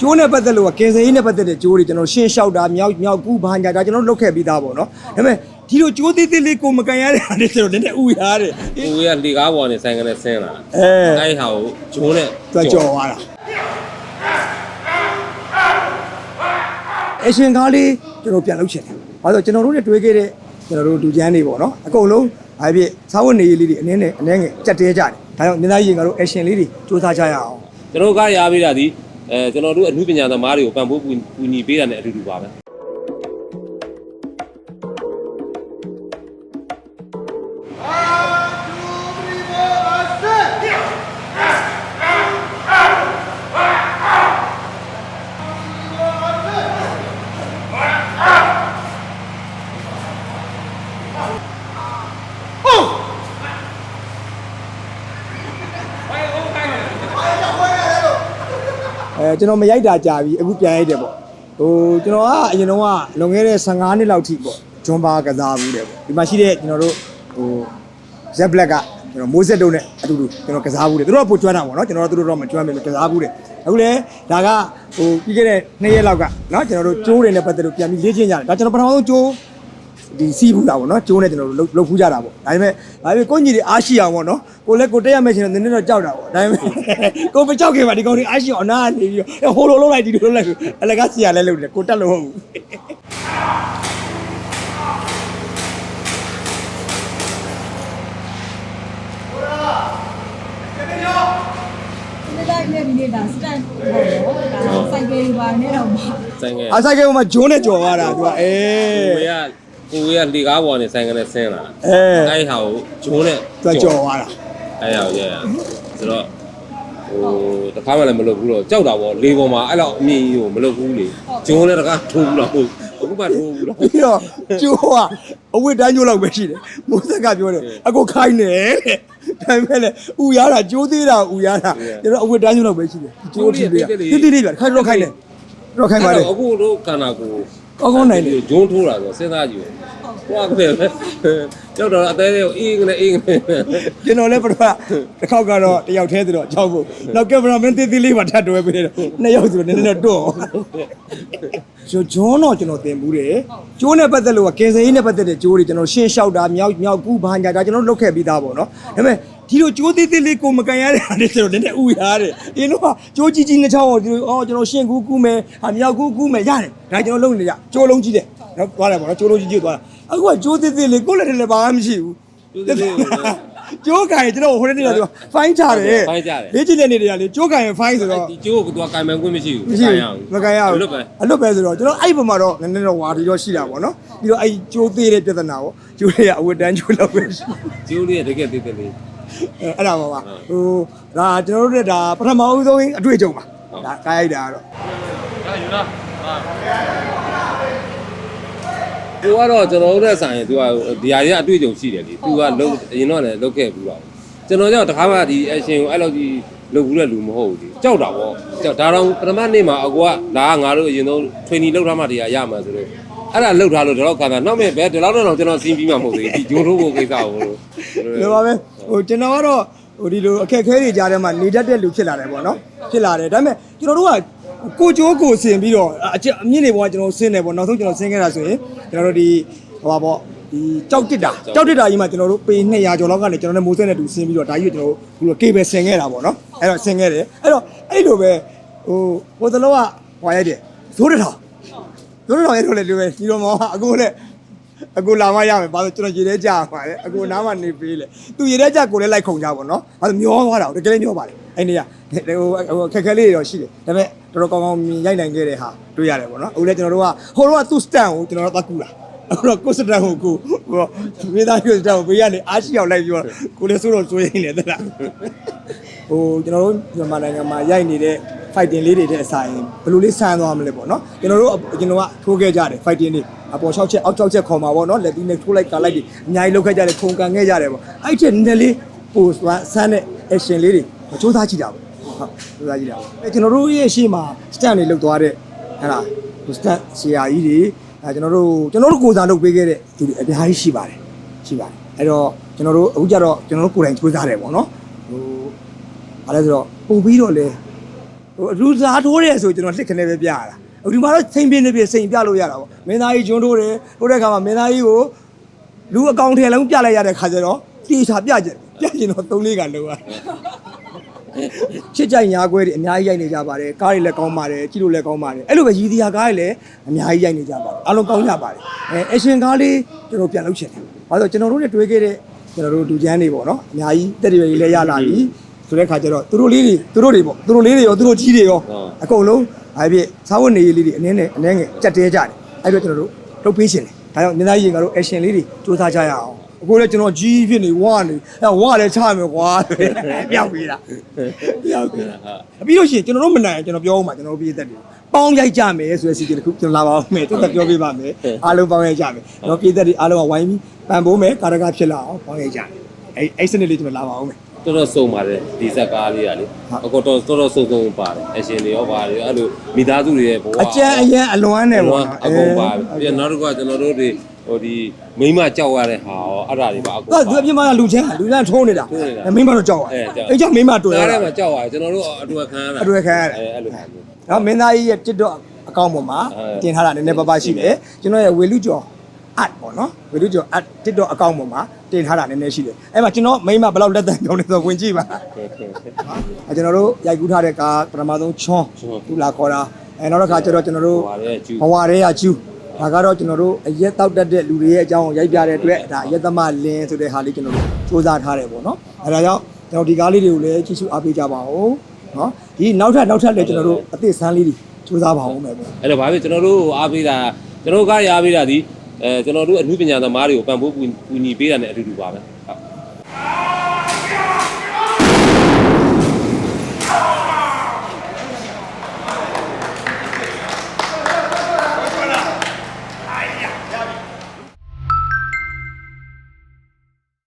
ကျိုးနဲ့ပတ်သက်လို့ကကင်ဆယ်ရေးနဲ့ပတ်သက်တဲ့ကျိုးတွေကျွန်တော်ရှင်းလျှောက်တာမြောက်မြောက်ကူဘာညာဒါကျွန်တော်လုပ်ခဲ့ပြီးသားပေါ့နော်ဒါပေမဲ့ဒီလိုကျိုးသေးသေးလေးကိုမကန်ရတဲ့ဟာတွေဆိုတော့နည်းနည်းဥရတယ်ကိုဝေးကလေကားပေါ်နဲ့ဆိုင်ကနဲ့ဆင်းလာအဲအဲ့ဟာကိုဂျုံးနဲ့သူကကြော်သွားတာအရှင်ကားလေးကျွန်တော်ပြန်လုပ်ချင်တယ်။ဘာလို့လဲကျွန်တော်တို့နဲ့တွေ့ခဲ့တဲ့ကျွန်တော်တို့လူချမ်းတွေပေါ့နော်အကုန်လုံးဘာဖြစ်စားဝတ်နေရေးလေးတွေအနည်းနဲ့အနည်းငယ်ကြက်တဲကြတယ်။ဒါကြောင့်မြန်မာရင်ကတော့ action လေးတွေစူးစမ်းကြရအောင်ကျွန်တော်ကားရပေးတာဒီ အဲကျွန်တော်တို့အမှုပညာသမားတွေကိုပံ့ပိုးကူညီပေးတာနဲ့အတူတူပါပဲ။ ကျွန်တော်မရိုက်တာကြာပြီအခုပြန်ရိုက်တယ်ပေါ့။ဟိုကျွန်တော်ကအရင်တော့ကလွန်ခဲ့တဲ့15နှစ်လောက်ထိပေါ့ဂျွန်ဘာကစားဘူးတယ်ပေါ့။ဒီမှာရှိတဲ့ကျွန်တော်တို့ဟို Z Black ကကျွန်တော်မိုးဆက်တုံးနဲ့အတူတူကျွန်တော်ကစားဘူးတယ်သူတို့ကပိုကျွမ်းတာပေါ့နော်ကျွန်တော်တို့တော့မကျွမ်းဘူးကစားဘူးတယ်အခုလေဒါကဟိုပြီးခဲ့တဲ့2ရက်လောက်ကနော်ကျွန်တော်တို့ကျိုးတွေနဲ့ပတ်သက်လို့ပြန်ပြီးလေ့ကျင့်ကြတယ်ဒါကျွန်တော်ပထမဆုံးကျိုး ဒီစီးဘူးတာပေါ့နော်ကျိုးနဲ့ကျွန်တော်တို့လှုပ်ဖူးကြတာပေါ့ဒါပေမဲ့ဒါပေမဲ့ကိုညီတွေအားရှိအောင်ပေါ့နော်ကိုလည်းကိုတက်ရမယ့်ရှင်တော့နည်းနည်းတော့ကြောက်တာပေါ့ဒါပေမဲ့ကိုမကြောက်ခင်ပါဒီကောင်တွေအားရှိအောင်အနာကနေပြီးတော့ဟိုလိုလုံးလိုက်ဒီလိုလုံးလိုက်အလကားစီရလဲလုပ်တယ်ကိုတက်လို့ဟုတ်ဘူးဒီလိုက်နဲ့ဒီနေ့ဒါစတန်ပေါ့နော်ဒါစိုက်ကယ်ပါနဲ့တော့ပါဆိုင်ကအားဆိုင်ကမှာဂျိုးနဲ့ကြော်သွားတာသူကအေး ကိုဝေး ကကိုဝေးကလေကားပေါ်နဲ့ဆိုင်ကနဲ့ဆင်းလာအဲအဲ့ဟာကိုဂျုံးနဲ့သူကကြော်သွားတာအဲ့ဟာကိုရရဆိုတော့ဟိုတခါမှလည်းမလုပ်ဘူးတော့ကြောက်တာပေါ့လေပေါ်မှာအဲ့လောက်အမြင့်ကြီးကိုမလုပ်ဘူးလေဂျုံးနဲ့တခါထိုးဘူးတော့ဟုတ်အခုမှထိုးဘူးတော့ပြီးတော့ကျိုးကအဝတ်တန်းကျိုးလောက်ပဲရှိတယ်မိုးဆက်ကပြောတယ်အကိုခိုင်းတယ်တဲ့ဒါပေမဲ့လေဥရတာကျိုးသေးတာဥရတာကျွန်တော်အဝတ်တန်းကျိုးလောက်ပဲရှိတယ်ကျိုးထိပ်ပြတိတိလေးပြခိုင်းတော့ခိုင်းတယ်တော့ခိုင်းပါလေအဲ့တော့အခုတို့ကန္နာကိုကောင်းကောင်းနိုင်တယ်ဂျုံးထိုးတာဆိုစဉ်းစားကြည့် ဟိုကပဲကြောက်တော့အသေးလေးကိုအင်းနဲ့အင်းနဲ့ကျွန်တော်လည်းပထမတစ်ခေါက်ကတော့တယောက်တည်းဆိုတော့ကြောက်ဖို့နောက်ကင်မရာမန်တိတိလေးပါထပ်တွဲပေးတယ်နှစ်ယောက်ဆိုတော့နည်းနည်းတော့တွန့်ကျိုးဂျွန်းတော့ကျွန်တော်တင်ဘူးတယ်ကျိုးနဲ့ပတ်သက်လို့ကကင်ဆယ်ရေးနဲ့ပတ်သက်တဲ့ကျိုးတွေကျွန်တော်ရှင်းလျှောက်တာမြောက်မြောက်ကူဘာညာဒါကျွန်တော်လုပ်ခဲ့ပြီးသားပေါ့နော်ဒါပေမဲ့ဒီလိုကျိုးသေးသေးလေးကိုမကန်ရတဲ့ဟာတွေဆိုတော့နည်းနည်းဥရတယ်အင်းတော့ကျိုးကြီးကြီးနှစ်ချောင်းတော့ဒီလိုအော်ကျွန်တော်ရှင်းကူးကူးမယ်ဟာမြောက်ကူးကူးမယ်ရတယ်ဒါကျွန်တော်လုပ်နေကြကျိုးလုံးကြီးတယ် နော်သွားတယ်ပေါ့နော်ကျိုးလုံးကြီးကြီးသွားတာအခုကကျိုးသေးသေးလေးကိုယ့်လက်ထဲလည်းဘာမှမရှိဘူးကျိုးသေးသေးကိုကျိုးကန်ကျွန်တော်ဟိုနေ့နေ့တော့ဖိုင်းချတယ်ဖိုင်းချတယ်လေ့ကျင့်တဲ့နေ့တွေကလေကျိုးကန်ရင်ဖိုင်းဆိုတော့ဒီကျိုးကိုသူကကင်မန်ခွင့်မရှိဘူးမရှိဘူးမကန်ရဘူးလို့ပဲအလွတ်ပဲဆိုတော့ကျွန်တော်အဲ့ဘက်မှာတော့နည်းနည်းတော့ဝါဒီတော့ရှိတာပေါ့နော်ပြီးတော့အဲ့ကျိုးသေးတဲ့ပြဿနာပေါ့ကျိုးတွေကအဝတ်တန်းကျိုးလောက်ပဲရှိကျိုးလေးကတကယ်သေးသေးလေးအဲ့အဲ့ဒါပါပါဟိုဒါကျွန်တော်တို့ကဒါပထမဦးဆုံးအတွေ့အကြုံပါဒါကားရိုက်တာကတော့ ကိုကတော့ကျွန်တော်တို့နဲ့ဆိုင်ရင်သူကဒီဟာကြီးအတွေ့အကြုံရှိတယ်လေသူကလုံးအရင်တော့လည်းလုပ်ခဲ့ဘူးတော့ကျွန်တော်ကြောင့်တခါမှဒီ action ကိုအဲ့လိုကြီးလုပ်ဘူးတဲ့လူမဟုတ်ဘူးဒီကြောက်တာပေါ့ကြောက်ဒါတော့ပထမနေ့မှာအကူကလာငါတို့အရင်ဆုံး training လုပ်ထားမှတရားရမှာဆိုတော့အဲ့ဒါလုပ်ထားလို့ဒီလောက်ခံတာနောက်မဲ့ဘယ်ဒီလောက်တော့ကျွန်တော်စီးပြီးမှမဟုတ်သေးဘူးဒီဂျိုးထိုးဖို့ကိစ္စကိုဒီပါပဲဟိုကျွန်တော်ကတော့ ဟိုဒီလိုအခက်ခဲတွေကြားထဲမှာနေတတ်တဲ့လူဖြစ်လာတယ်ပေါ့နော်ဖြစ်လာတယ်ဒါပေမဲ့ကျွန်တော်တို့ကကိုကြိုးကိုဆင်ပြီးတော့အကျအမြင့်တွေပေါ်ကကျွန်တော်ဆင်းတယ်ပေါ့နောက်ဆုံးကျွန်တော်ဆင်းခဲ့တာဆိုရင်ကျွန်တော်တို့ဒီဟိုပါပေါ့ဒီကြောက်တစ်တာကြောက်တစ်တာကြီးမှာကျွန်တော်တို့ပေ200ကျော်လောက်ကနေကျွန်တော်နဲ့မိုးစက်နဲ့တူဆင်းပြီးတော့ဒါကြီးကိုကျွန်တော်တို့ဘလိုကေဘယ်ဆင်ခဲ့တာပေါ့နော်အဲ့တော့ဆင်ခဲ့တယ်အဲ့တော့အဲ့လိုပဲဟိုဟိုသလောကဟွာရိုက်တယ်ဇိုးတစ်ထောင်ဇိုးတစ်ထောင်ရိုက်တော့လေလူပဲဒီတော့မောအကိုလည်း အကူလာမရမယ်ဘာလို့ကျွန်တော်ရေထဲကြာပါလေအကူနားမနေပေးလေသူရေထဲကြာကိုလည်းလိုက်ခုံကြပါတော့ဘာလို့မျောသွားတာတကယ်လည်းမျောပါတယ်အဲ့နေရဟိုဟိုခက်ခဲလေးတွေတော့ရှိတယ်ဒါပေမဲ့တော်တော်ကောင်းကောင်းမြင်ရိုက်နိုင်ခဲ့တဲ့ဟာတွေ့ရတယ်ပေါ့နော်အခုလည်းကျွန်တော်တို့ကဟိုတော့သူ့စတန်ကိုကျွန်တော်တို့သတ်ကူလာအခုတော့ကိုစတန်ကိုကိုဟိုမိသားစုစတန်ကိုဘေးကနေအားရှိအောင်လိုက်ပြီးတော့ကိုလည်းစိုးတော့စိုးရင်လေတဲ့လားဟိုကျွန်တော်တို့မြန်မာနိုင်ငံမှာရိုက်နေတဲ့ fighting လေးတွေတဲ့အဆိုင်ဘယ်လိုလေးဆန်းသွားမလဲပေါ့နော်ကျွန်တော်တို့ကျွန်တော်ကထိုးခဲ့ကြတယ် fighting တွေ အပေါ်6ချက်အောက်6ချက်ခေါ်မှာပေါ့နော်လက်သီးနဲ့ထိုးလိုက်ကာလိုက်တွေအများကြီးလုပ်ခဲ့ကြတယ်ခုံကန်ခဲ့ကြတယ်ပေါ့အဲ့ချက်နည်းနည်းလေးပိုဆန်းတဲ့ action လေးတွေစူးစမ်းကြည့်တာပေါ့ဟုတ်စူးစမ်းကြည့်တာပေါ့အဲကျွန်တော်တို့ရဲ့ရှေ့မှာ stand တွေလုပ်သွားတဲ့ဟဲ့လားဟို stand ဆရာကြီးတွေအဲကျွန်တော်တို့ကျွန်တော်တို့ကိုယ်စားလုပ်ပေးခဲ့တဲ့သူတွေအများကြီးရှိပါတယ်ရှိပါတယ်အဲ့တော့ကျွန်တော်တို့အခုကြတော့ကျွန်တော်တို့ကိုယ်တိုင်စူးစမ်းတယ်ပေါ့နော်ဟိုဘာလဲဆိုတော့ပို့ပြီးတော့လေဟိုအလူစားထိုးတယ်ဆိုကျွန်တော်လှစ်ခနဲ့ပဲပြရတာအခု ဒီမှာတော့စိန်ပြင်းနေပြစိန်ပြလို့ရတာပေါ့မင်းသားကြီးဂျွန်းထိုးတယ်ထိုးတဲ့အခါမှာမင်းသားကြီးကိုလူအကောင်ထဲလုံးပြလိုက်ရတဲ့ခါကျတော့တေချာပြကြပြကျင်တော့၃လေးကလောရတယ်ချစ်ကြိုက်ညာခွဲတွေအများကြီးရိုက်နေကြပါတယ်ကားတွေလည်းကောင်းပါတယ်ကြည့်လို့လည်းကောင်းပါတယ်အဲ့လိုပဲရည်သီယာကားတွေလည်းအများကြီးရိုက်နေကြပါတယ်အားလုံးကောင်းကြပါတယ်အဲအရှင်ကားလေးကျွန်တော်ပြန်လုပ်ချင်တယ်ဘာလို့လဲကျွန်တော်တို့နဲ့တွေ့ခဲ့တဲ့ကျွန်တော်တို့ဒူချမ်းတွေပေါ့နော်အများကြီးတက်တွေတွေလည်းရလာပြီဆိုတဲ့ခါကျတော့သူတို့လေးတွေသူတို့တွေပေါ့သူတို့လေးတွေရောသူတို့ကြီးတွေရောအကုန်လုံး ဘာဖြစ်စားဝတ်နေရေးလေးတွေအနည်းနဲ့အနည်းငယ်ကြက်တဲကြတယ်အဲ့တော့ကျွန်တော်တို့လုပ်ပေးရှင်တယ်ဒါကြောင့်မြန်မာကြီးကတော့ action လေးတွေစူးစမ်းကြရအောင်အခုလည်းကျွန်တော်ကြီးဖြစ်နေဝါနေအဲဝါလည်းချမယ်ကွာပြောက်ပြီလားပြောက်ပြီလားအပြီးလို့ရှိရင်ကျွန်တော်တို့မနိုင်ရင်ကျွန်တော်ပြောအောင်ပါကျွန်တော်တို့ပြည်သက်တွေပေါင်းရိုက်ကြမယ်ဆိုတဲ့စီစဉ်တစ်ခုကျွန်တော်လာပါဦးမယ်တော်တော်ပြောပြပါမယ်အားလုံးပေါင်းရိုက်ကြမယ်ကျွန်တော်ပြည်သက်တွေအားလုံးကဝိုင်းပြီးပံပိုးမယ်ကာရကဖြစ်လာအောင်ပေါင်းရိုက်ကြမယ်အဲအဲ့စနစ်လေးကျွန်တော်လာပါဦးမယ် တော်တော်စုံပါတယ်ဒီဇက်ကားလေးကလေအကောတော်တော်တော်စုံစုံပါတယ်အရှင်တွေရောပါတယ်အဲ့လိုမိသားစုတွေရဲ့ဘဝအကျန်းအရန်အလွမ်းနဲ့ပေါ့အကုန်ပါတယ်ပြီးနောက်တစ်ခုကကျွန်တော်တို့တွေဟိုဒီမိမကြောက်ရတဲ့ဟာရောအဲ့ဒါတွေပါအကုန်တော့သူအပြစ်မှာလူချင်းလူချင်းထိုးနေတာမင်းမတော့ကြောက်ရအဲ့ကြောင့်မင်းမတွေ့ရအဲ့တာဒါမှကြောက်ရတယ်ကျွန်တော်တို့အတူခံရတာအတွေ့ခံရတယ်အဲ့အဲ့လိုပါမျိုးနော်မင်းသားကြီးရဲ့ TikTok အကောင့်ပေါ်မှာအဲတင်ထားတာနည်းနည်းပါးပါးရှိတယ်ကျွန်တော်ရဲ့ဝေလူကျော် at ပေါ့နော်ဝေလူကျော် at TikTok အကောင့်ပေါ်မှာတင်ထားတာနည်းနည်းရှိတယ်အဲ့မှာကျွန်တော်မိမဘယ်လောက်လက်တံပြောနေဆိုဝင်ကြည့်ပါအဲကျွန်တော်တို့ရိုက်ကူးထားတဲ့ကားပထမဆုံးချွန်းသူလာခေါ်တာအဲနောက်တစ်ခါကျတော့ကျွန်တော်တို့ဟွာရဲ့ကျူဘဝရဲရကျူးဒါကတော့ကျွန်တော်တို့အရက်တောက်တတ်တဲ့လူတွေရဲ့အကြောင်းကိုရိုက်ပြတဲ့အတွက်ဒါအရက်သမလင်းဆိုတဲ့ဟာလေးကျွန်တော်တို့စူးစမ်းထားတယ်ပေါ့နော်အဲဒါကြောင့်ကျွန်တော်ဒီကားလေးတွေကိုလည်းကြည့်ရှုအားပေးကြပါဦးနော်ဒီနောက်ထပ်နောက်ထပ်လည်းကျွန်တော်တို့အသစ်ဆန်းလေးတွေစူးစမ်းပါဦးမယ်ပေါ့အဲ့တော့ဘာဖြစ်ကျွန်တော်တို့အားပေးတာကျွန်တော်တို့ကားရအားပေးတာဒီ အဲကျွန်တော်တို့အမှုပညာသမားတွေကိုပံ့ပိုးကူညီပေးတာနဲ့အတူတူပါပဲ